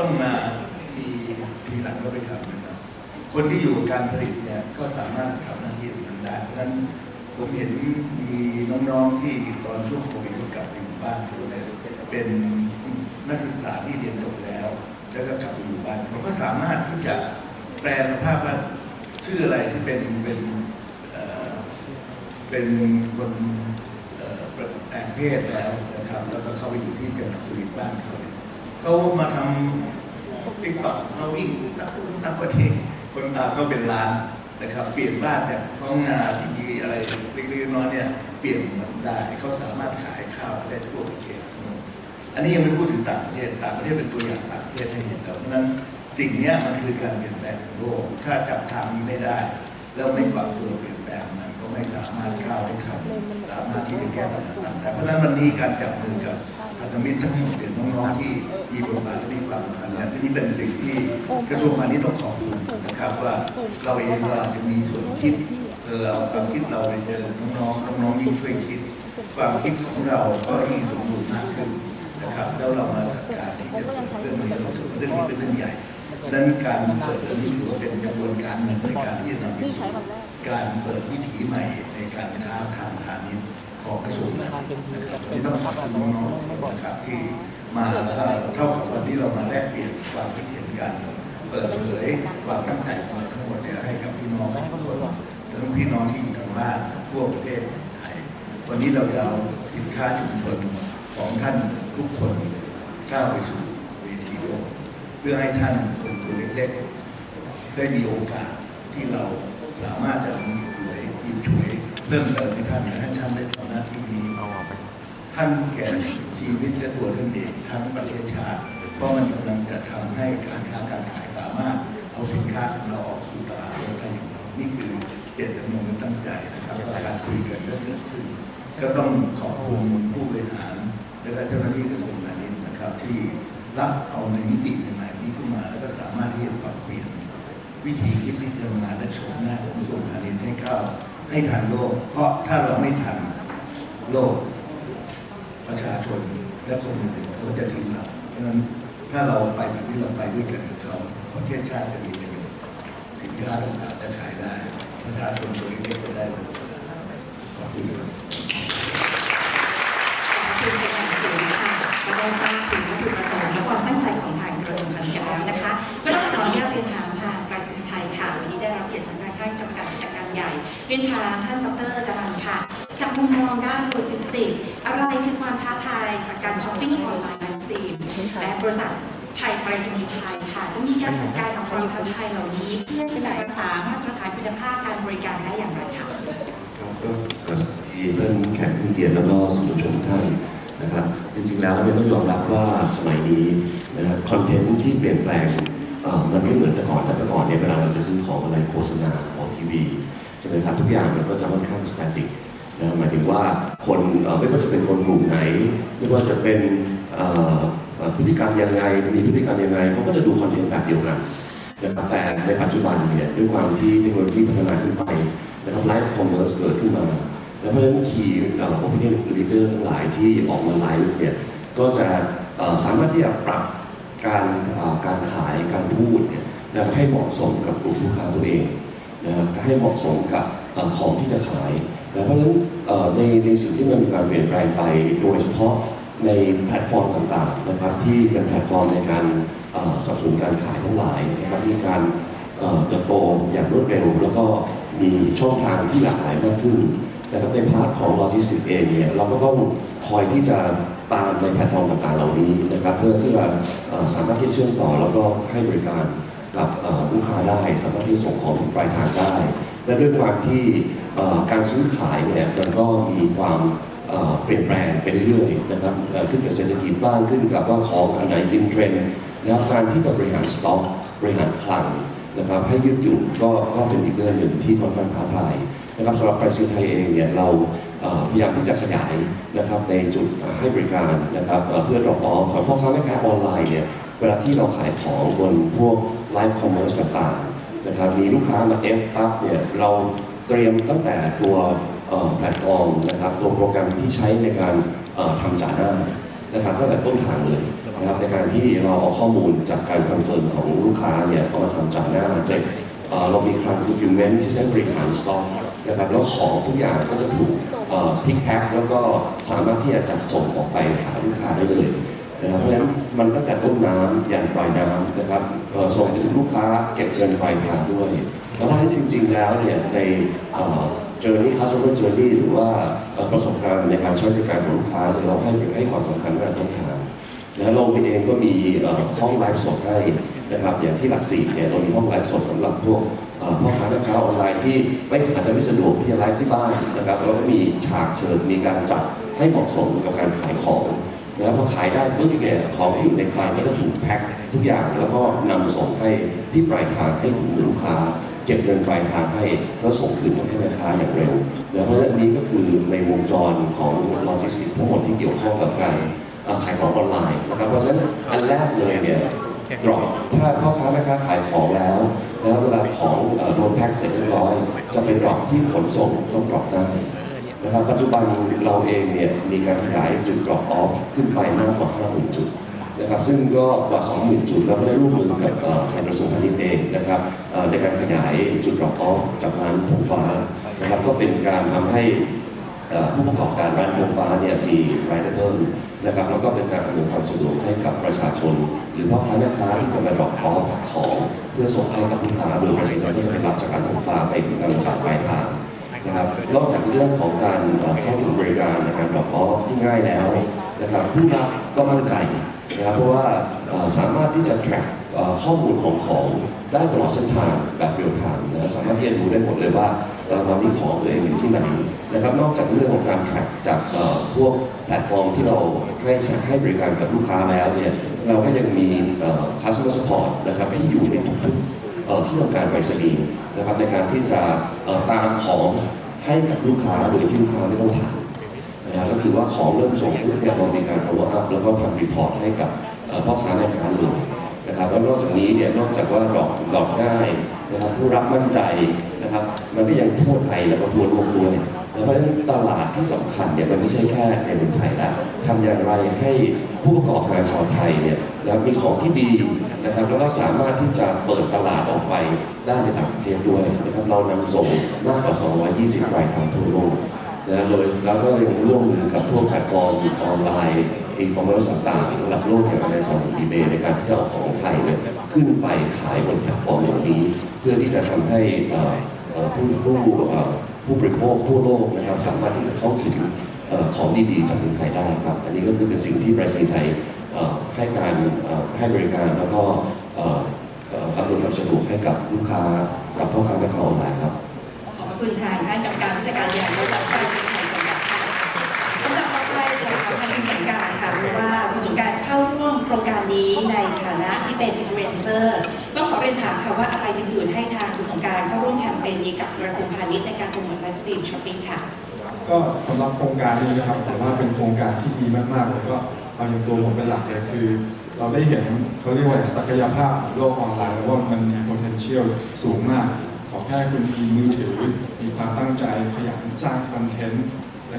ต้องมามีทีหลังก็ไปทำนะครับ คนที่อยู่กับการผลิตเนี่ยก็สามารถทำหน้าที่ตรงนั้นได้เพราะฉะนั้นผมเห็นมีน้องๆที่ตอนช่วงโควิดกลับไปอยู่บ้านอยู่เลยเป็นนักศึกษาที่เรียนจบแล้ว แล้วก็กลับไปอยู่บ้านเขาก็สามารถที่จะแปลสภาพว่าชื่ออะไรที่เป็นเป็นเเป็นคนเอ่อแปลงเพศแล้วนะครับ แล้วก็เข้าไปอยู่ที่จังหวัดสุรินทร์บ้านเขา เขามาทำติ๊กต็อกเขาวิ่งสักสักประเทศคนตามก็เป็นล้านนะครับ เปลี่ยนบ้านจากท้องนาที่มีอะไรเล็กๆน้อยๆเนี่ยเปลี่ยนได้เขาสามารถขายข้าวได้ทั่วประเทศอันนี้ยังไม่พูดถึงต่างประเทศต่างประเทศเป็นตัวอย่างต่างประเทศให้เห็นแล้วเพราะฉะนั้นสิ่งนี้มันคือการเปลี่ยนแปลงของโลกถ้าจับทางนี้ไม่ได้ แล้วไม่ปรับตัวเปลี่ยนแปลงมันก็ไม่สามารถก้าวให้ทันสามารถที่จะแก้ปัญหาต่างๆเพราะฉะนั้นวันนี้การจับมือกับ พันธมิตรทั้งหมดเป็นน้องๆที่มีบทบาทและมีความสำคัญเนี่ยนี่เป็นสิ่งที่กระทรวงพาณิชย์ต้องขอบคุณนะครับว่าเราเองเราอาจจะมีส่วนคิดเออเอาความคิดเราไปเจอน้องๆน้องๆยิ่งช่วยคิด ความคิดของเราก็ยิ่งสมบูรณ์มากขึ้นนะครับ แล้วเรามาจัดการที่จะเรื่องนี้เราถือว่าเรื่องนี้เป็นเรื่องใหญ่ดังนั้นการเปิดเรื่องนี้ถือว่าเป็นกระบวนการหนึ่งในการที่จะนำไปสู่การเปิดวิถีใหม่ในการค้าทางพาณิชย์ ของกระทรวงนะครับวันนี้ต้องขอบคุณน้องๆนะครับที่มาแล้วก็เท่ากับวันนี้เรามาแลกเปลี่ยนความคิดเห็นกันเปิดเผยความตั้งใจของทั้งหมดเนี่ยให้กับพี่น้องทุกคนทั้งพี่น้องที่อยู่ทางบ้านทั่วประเทศไทยวันนี้เราจะเอาสินค้าชุมชนของท่านทุกคนก้าวไปสู่เวทีโลกเพื่อให้ท่านคนตัวเล็กๆได้มีโอกาสที่เราสามารถจะมีหวยยิบช่วยเพิ่มเติมให้ท่านให้ท่านได้ นาที่นี้ท่านแก่ชีวิตและตัวท่านเองทั้งประเทศชาติ เพราะมันกำลังจะทำให้การค้าการขายสามารถเอาสินค้าของเราออกสู่ตลาดโลกได้อย่างนี่คือเจตจำนงและตั้งใจนะครับการคุยกันก็เกิดขึ้นก็ต้องขอบคุณผู้บริหารและก็เจ้าหน้าที่กระทรวงพาณิชย์นะครับ ที่รับเอาในมิติใหม่ๆนี้ขึ้นมา แล้วก็สามารถที่จะปรับเปลี่ยน วิธีคิดวิธีทำงาและโฉมหน้าของกระทรวงพาณิชย์ให้เข้าให้ทันโลก เพราะถ้าเราไม่ทัน โลก ประชาชนและคนอื่นๆเขาจะทิ้งเราเพราะฉะนั้นถ้าเราไปแบบที่เราไปด้วยกันกับเขาประเทศชาติจะมีประโยชน์สินค้าต่างๆจะขายได้ประชาชนตัวเล็กๆก็ได้ขอบคุณครับคุณเป็นอย่างสูงค่ะก็ได้ทราบถึงวัตถุประสงค์และความตั้งใจของทางกระทรวงพาณิชย์กันแล้วนะคะก็ต้องขออนุญาตเรียนถามทางไปรษณีย์ไทยค่ะวันนี้ได้รับเกียรติจากทางท่านกรรมการกิจการใหญ่เรียนถามท่านดรจรัน การช้อปปิ้งออนไลน์และตีมและบริษัทไทยไปรษณีย์ไทยค่ะ จะมีการจัดการกับความท้าทายเหล่านี้เพื่อจะรักษามาตรฐานคุณภาพการบริการได้อย่างไรคะครับก็ก็ดีท่านแขกผู้มีเกียรติแล้วก็สมุชนทุกท่านนะครับ จริงๆแล้วเนี่ยต้องยอมรับว่าสมัยนี้นะครับคอนเทนต์ที่เปลี่ยนแปลงเอ่อมันไม่เหมือนแต่ก่อนแต่ก่อนเนี่ยเวลาเราจะซื้อของอะไรโฆษณาออกทีวีใช่ไหมครับทุกอย่างมันก็จะค่อนข้างสแตติก นะหมายถึงว่าคนไม่ว่าจะเป็นคนกลุ่มไหน ไม่ว่าจะเป็นพฤติกรรมยังไงมีพฤติกรรมยังไงเขาก็จะดูคอนเทนต์แบบเดียวกันนะครับแต่ในปัจจุบันเนี่ยด้วยความที่เทคโนโลยีพัฒนาขึ้นไปนะครับไลฟ์คอมเมอร์สเกิดขึ้นมา แล้วเพราะฉะนั้นคีย์โอปิเนียนลีดเดอร์ทั้งหลายที่ออกมาไลฟ์เนี่ยก็จะสามารถที่จะปรับการการขายการพูดเนี่ยนะให้เหมาะสมกับกลุ่มลูกค้าตัวเองนะให้เหมาะสมกับของที่จะขาย นะเพราะฉะนั้นในในสิ่งที่มันมีการเปลี่ยนแปลงไป โดยเฉพาะในแพลตฟอร์มต่างๆนะครับที่เป็นแพลตฟอร์มในการเอ่อสนับสนการขายทั้งหลายนะครับมีการเติบโตอย่างรวดเร็ว แล้วก็มีช่องทางที่หลากหลายมากขึ้นนะครับในพาร์ทของโลจิสติกเองเนี่ยเราก็ต้องคอยที่จะตามในแพลตฟอร์มต่างๆเหล่านี้นะครับเพื่อที่เอ่อสามารถที่เชื่อมต่อแล้วก็ให้บริการกับลูกค้าได้สามารถที่ส่งของปลายทางได้ และด้วยความที่ การซื้อขายเนี่ยมันก็มีความเปลี่ยนแปลงไปเรื่อยๆนะครับขึ้นกับเศรษฐกิจบ้างขึ้นกับว่าของอันไหนอินเทรนด์นะครับการที่จะบริหารสต็อกบริหารคลังนะครับให้ยืดหยุ่นก็ก็เป็นอีกเรื่องหนึ่งที่ค่อนข้างท้าทายนะครับสำหรับไปรษณีย์ไทยเองเนี่ยเราพยายามที่จะขยายนะครับในจุดให้บริการนะครับเพื่อ drop off สำหรับพ่อค้าแม่ค้าออนไลน์เนี่ยเวลาที่เราขายของบนพวกไลฟ์คอมเมอร์สต่างๆนะครับมีลูกค้ามา F up เนี่ยเรา เตรียมตั้งแต่ตัวแพลตฟอร์มนะครับตัวโปรแกรมที่ใช้ในการทำจ่ายหน้านะครับตั้งแต่ต้นทางเลยนะครับในการที่เราเอาข้อมูลจากการคอนเฟิร์มของลูกค้าเนี่ยเอามาทำจากหน้าเสร็จเรามีคลัง fulfillment ที่ใช้บริหารสต็อกนะครับแล้วของทุกอย่างก็จะถูกพิกแพ็คแล้วก็สามารถที่จะจัดส่งออกไปหาลูกค้าได้เลยนะครับเพราะฉะนั้นมันตั้งแต่ต้นน้ำยันปลายน้ำนะครับส่งไปถึงลูกค้าเก็บเงินปลายทางด้วย เพราะฉะนั้นจริง ๆ แล้วเนี่ยในเจอร์นี่ customer journey หรือว่าประสบการณ์ในการใช้บริการของลูกค้าเนี่ยเราให้ให้ความสำคัญตั้งแต่ต้นทางนะเราเองก็มีห้องไลฟ์สดให้นะครับอย่างที่หลักสี่เนี่ยเรามีห้องไลฟ์สดสำหรับพวกพ่อค้าแม่ค้าออนไลน์ที่ไม่อาจจะไม่สะดวกที่จะไลฟ์ที่บ้านนะครับแล้วก็มีฉากเชิญมีการจัดให้เหมาะสมกับการขายของนะครับพอขายได้ปุ๊บเนี่ยของที่อยู่ในคลังก็จะถูกแพ็คทุกอย่างแล้วก็นำส่งให้ที่ปลายทางให้ถึงมือลูกค้า ก็บเงินปลายทางให้แล้วส่งคืนให้แม่ค้าอย่างเร็วนะเพราะฉะนั้นนี้ก็คือในวงจรของโลจิสติกทั้งหมดที่เกี่ยวข้องกับการขายของออนไลน์นะครับเพราะฉะนั้นอันแรกเลยเนี่ยดรอปถ้าพ่อค้าแม่ค้าขายของแล้ว แล้วเวลาของโดนแพ็คเสร็จเรียบร้อย จะเป็นดรอปที่ขนส่งต้องดรอปได้นะครับปัจจุบันเราเองเนี่ยมีการขยายจุดดรอปออฟขึ้นไปมากกว่า 50,000 จุด นะครับซึ่งก็กว่า20,000จุด แล้วก็ได้ร่วมมือกับทางกระทรวงพาณิชย์เองนะครับในการขยายจุดดรอปออฟจากร้านผงฟ้านะครับก็เป็นการทำให้ผู้ประกอบการร้านโรงฟ้าเนี่ยมีรายได้เพิ่มนะครับแล้วก็เป็นการอำนวยความสะดวกให้กับประชาชน หรือพ่อค้าแม่ค้าที่จะมาดรอปออฟของเพื่อส่งให้กับลูกค้าโดยปริยายก็จะไปรับจากร้านโรงฟ้าไปนำจากปลายทางนะครับนอกจากเรื่องของการเอ่อเข้าถึงบริการในการดรอปออฟที่ง่ายแล้วนะครับผู้รับก็มั่นใจ นะครับเพราะว่าสามารถที่จะ track ข้อมูลของของได้ตลอดเส้นทางแบบเรียลไทม์นะสามารถที่จะดูได้หมดเลยว่าเอ่อตอนนี้ของตัวเองอยู่ที่ไหนนะครับนอกจากเรื่องของการ track จากพวกแพลตฟอร์มที่เราให้ให้บริการกับลูกค้าแล้วเนี่ยเราก็ยังมี customer support นะครับที่อยู่ในทุกๆที่ทำการไปรษณีย์นะครับในการที่จะตามของให้กับลูกค้าโดยที่ลูกค้าไม่ต้องถาม นะก็คือว่าของเริ่มส่งปุ๊บเนี่ยเรามีการ follow up แล้วก็ทำ report ให้กับพ่อค้าแม่ค้าเลยนะครับแล้วนอกจากนี้เนี่ยนอกจากว่าดอกดอกง่ายนะครับผู้รับมั่นใจนะครับ มันก็ยังทั่วไทยแล้วก็ทั่วโลกด้วยแล้วเพราะฉะนั้นตลาดที่สำคัญเนี่ยมันไม่ใช่แค่ในเมืองไทยแล้วทำอย่างไรให้ผู้ประกอบการชาวไทยเนี่ยนะมีของที่ดีนะครับแล้วก็สามารถที่จะเปิดตลาดออกไปได้ในต่างประเทศด้วยนะครับเรานำส่งมากกว่า 220 รายทางทั่วโลก นะโดยแล้วก็ยังร่วมมือกับพวกแพลตฟอร์มออนไลน์อีคอมเมิร์ซต่างๆระดับโลกอย่าง Amazon อีเบในการที่จะเอาของไทยเนี่ยขึ้นไปขายบนแพลตฟอร์มอย่างนี้ เพื่อที่จะทำให้ผู้ผู้ผู้บริโภคทั่วโลกนะครับสามารถที่จะเข้าถึงของดีๆจากเมืองไทยได้ครับ อันนี้ก็คือเป็นสิ่งที่ประเทไทยให้การให้บริการแล้วก็เอ่อเอ่ออำนวยความสะดวกให้กับลูกค้ากับพ่อค้าแม่ค้าออนไลน์ครับ คุณทางท่านกรรมการผู้จัดการใหญ่บริษัทไทยสินไทยจำกัดค่ะลำดับต่อไปเราขอทางคุณสงการค่ะเพราะว่าคุณสงการเข้าร่วมโครงการนี้ในฐานะที่เป็นอินฟลูเอนเซอร์ต้องขอเรียนถามค่ะว่าอะไรดึงดูดให้ทางคุณสงการเข้าร่วมแคมเปญนี้กับกระทรวงพาณิชย์ในการโปรโมทไลฟ์สตรีมช้อปปิ้งค่ะ ก็สำหรับโครงการนี้นะครับผมว่าเป็นโครงการที่ดีมากๆแล้วก็เอาอย่างตัวผมเป็นหลักเลยคือ เราได้เห็นเขาเรียกว่าศักยภาพโลกออนไลน์แล้วว่ามันมี potential สูงมาก ขอแค่คุณมีมือถือ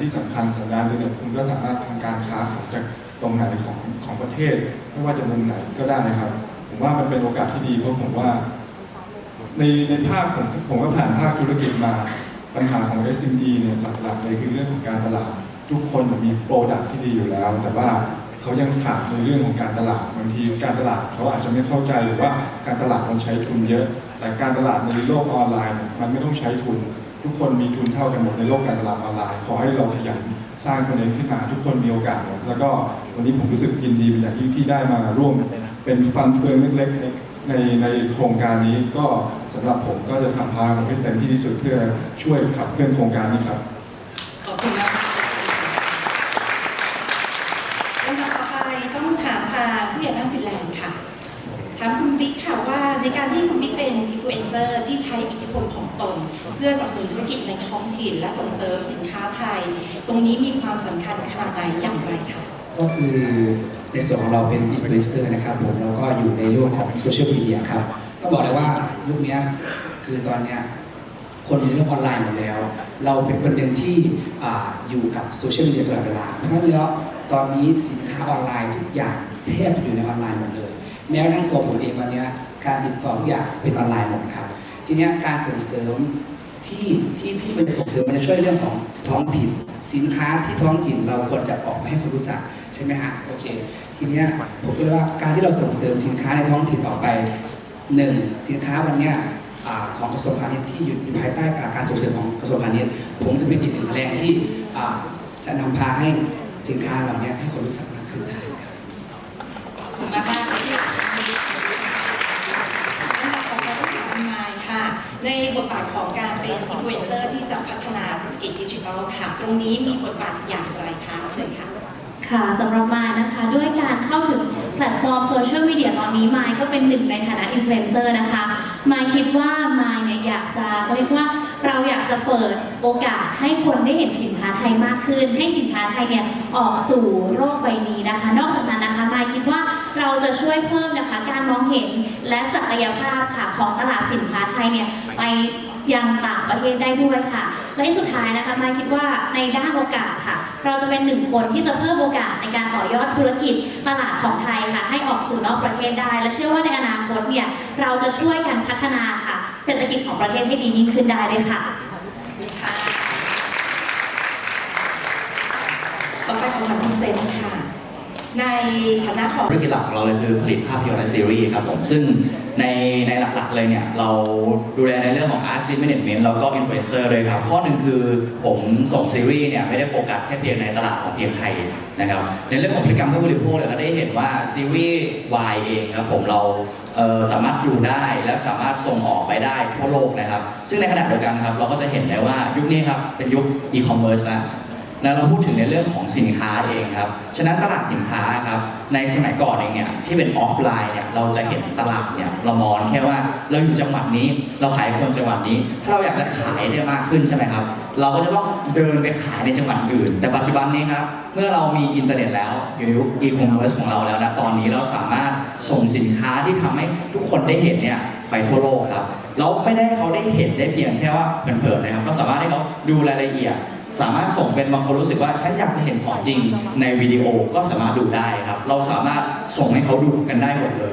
ที่สำคัญสัญญาณอินเทอร์เน็ตคุณก็สามารถทำการค้าขายจากตรงไหนของของประเทศ ไม่ว่าจะมุมไหนก็ได้นะครับ ผมว่ามันเป็นโอกาสที่ดีเพราะผมว่า ในในภาคผมผมก็ผ่านภาคธุรกิจมาปัญหาของ SME เนี่ยหลักๆเลยคือเรื่องของการตลาด ทุกคนมีโปรดักที่ดีอยู่แล้ว แต่ว่าเขายังขาดในเรื่องของการตลาดบางทีการตลาดเขาอาจจะไม่เข้าใจหรือว่าการตลาดมันใช้ทุนเยอะ แต่การตลาดในโลกออนไลน์มันไม่ต้องใช้ทุน ทุกคนมีทุนเท่ากันหมดในโลกการตลาดออนไลน์ ขอให้เราขยันสร้างคนเองขึ้นมา ทุกคนมีโอกาสหมดแล้วก็วันนี้ผมรู้สึกยินดีเป็นอย่างยิ่งที่ได้มาร่วม เป็นฟันเฟืองเล็กๆในในโครงการนี้ก็สำหรับผมก็จะทำพลังให้เต็มที่ที่สุดเพื่อช่วยขับเคลื่อนโครงการนี้ครับ ขอบคุณมากค่ะลำดับต่อไปต้องถามทางผู้ใหญ่บ้านฟินแลนด์ค่ะ ถาม ค่ะว่าในการที่คุณบิ๊กเป็นอินฟลูเอนเซอร์ที่ใช้อิทธิพลของตน เพื่อสนับสนุนธุรกิจในท้องถิ่น และส่งเสริมสินค้าไทย ตรงนี้มีความสำคัญขนาดไหนอย่างไรคะก็คือในส่วนของเราเป็นอินฟลูเอนเซอร์นะครับผมเราก็อยู่ในโลกของโซเชียลมีเดียครับต้องบอกเลยว่ายุคนี้คือตอนเนี้ยคนอยู่ในโลกออนไลน์หมดแล้ว เราเป็นคนหนึ่งที่ออยู่กับโซเชียลมีเดียตลอดเวลาเพราะฉะนั้นแล้วตอนนี้สินค้าออนไลน์ทุกอย่างแทบอยู่ในออนไลน์หมดเลย แม้กระทั่งตัวผมเองวันนี้การติดต่อทุกอย่างเป็นออนไลน์หมดครับ ทีนี้การส่งเสริมที่ที่ที่มันส่งเสริมมันจะช่วยเรื่องของท้องถิ่น สินค้าที่ท้องถิ่นเราควรจะออกให้คนรู้จักใช่ไหมฮะโอเค ทีนี้ผมก็เลยว่าการที่เราส่งเสริมสินค้าในท้องถิ่นออกไปหนึ่งสินค้าวันนี้ของกระทรวงพาณิชย์ที่อยู่ภายใต้การส่งเสริมของกระทรวงพาณิชย์ผมจะเป็นอีกหนึ่งแรงที่จะนำพาให้สินค้าเหล่านี้ให้คนรู้จักมากขึ้นได้ครับ ขอบคุณมากมากๆ ที่ต่อไปก็ถานายค่ะ ในบทบาทของการเป็นอินฟลูเอนเซอร์ที่จะพัฒนาเศรษฐกิจดิจิทัลค่ะ ตรงนี้มีบทบาทอย่างไรคะเชิญค่ะค่ะสำหรับมายนะคะด้วยการเข้าถึงแพลตฟอร์มโซเชียลมีเดียตอนนี้มายก็เป็นหนึ่งในฐานะอินฟลูเอนเซอร์นะคะมายคิดว่ามายเนี่ยอยากจะเขาเรียกว่าเราอยากจะเปิดโอกาสให้คนได้เห็นสินค้าไทยมากขึ้น ให้สินค้าไทยเนี่ยออกสู่โลกใบนี้นะคะนอก วยเพิ่มนะคะ การมองเห็นและศักยภาพค่ะของตลาดสินค้าไทยเนี่ยไปยังต่างประเทศได้ด้วยค่ะ และที่สุดท้ายนะคะมาคิดว่าในด้านโอกาสค่ะ เราจะเป็นหนึ่งคนที่จะเพิ่มโอกาสในการต่อยอดธุรกิจตลาดของไทยค่ะ ให้ออกสู่นอกประเทศได้ และเชื่อว่าในอนาคตเนี่ยเราจะช่วยกันพัฒนาค่ะ เศรษฐกิจของประเทศให้ดียิ่งขึ้นได้เลยค่ะค่ะต่อไปของทางคุณเซนค่ะ ในฐานะของธุรกิจหลักของเราเลยคือผลิตภาพยนตร์และซีรีส์ครับผม ซึ่งในในหลักๆเลยเนี่ย เราดูแลในเรื่องของ Art Street Management แล้วก็ Influencer เลยครับ ข้อหนึ่งคือผมส่งซีรีส์เนี่ย ไม่ได้โฟกัสแค่เพียงในตลาดของเพียงไทยนะครับ ในเรื่องของพฤติกรรมผู้บริโภคเนี่ยเราได้เห็นว่าซีรีส์วายเองครับผมเราเสามารถดูได้และสามารถส่งออกไปได้ทั่วโลกนะครับ ซึ่งในขณะเดียวกันครับเราก็จะเห็นได้ว่ายุคนี้ครับเป็นยุคอีคอ มเมิร์ซแล้วแล้วเราพูดถึงในเรื่องของสินค้าเองครับ ฉะนั้นตลาดสินค้าครับ ในสมัยก่อนเองเนี่ยที่เป็นออฟไลน์เนี่ยเราจะเห็นตลาดเนี่ยเรามองแค่ว่าเราอยู่จังหวัดนี้ เราขายคนจังหวัดนี้ ถ้าเราอยากจะขายได้มากขึ้นใช่ไหมครับ เราก็จะต้องเดินไปขายในจังหวัดอื่น แต่ปัจจุบันนี้ครับ เมื่อเรามีอินเทอร์เน็ตแล้ว อยู่ในยุคอีคอมเมิร์ซของเราแล้วนะตอนนี้เราสามารถส่งสินค้าที่ทำให้ทุกคนได้เห็นเนี่ยไปทั่วโลกครับเราไม่ได้เขาได้เห็นได้เพียงแค่ว่าเผินๆนะครับ ก็สามารถให้เขาดูรายละเอียด สามารถส่งเป็นบางคนรู้สึกว่าฉันอยากจะเห็นของจริงในวิดีโอก็สามารถดูได้ครับ เราสามารถส่งให้เขาดูกันได้หมดเลย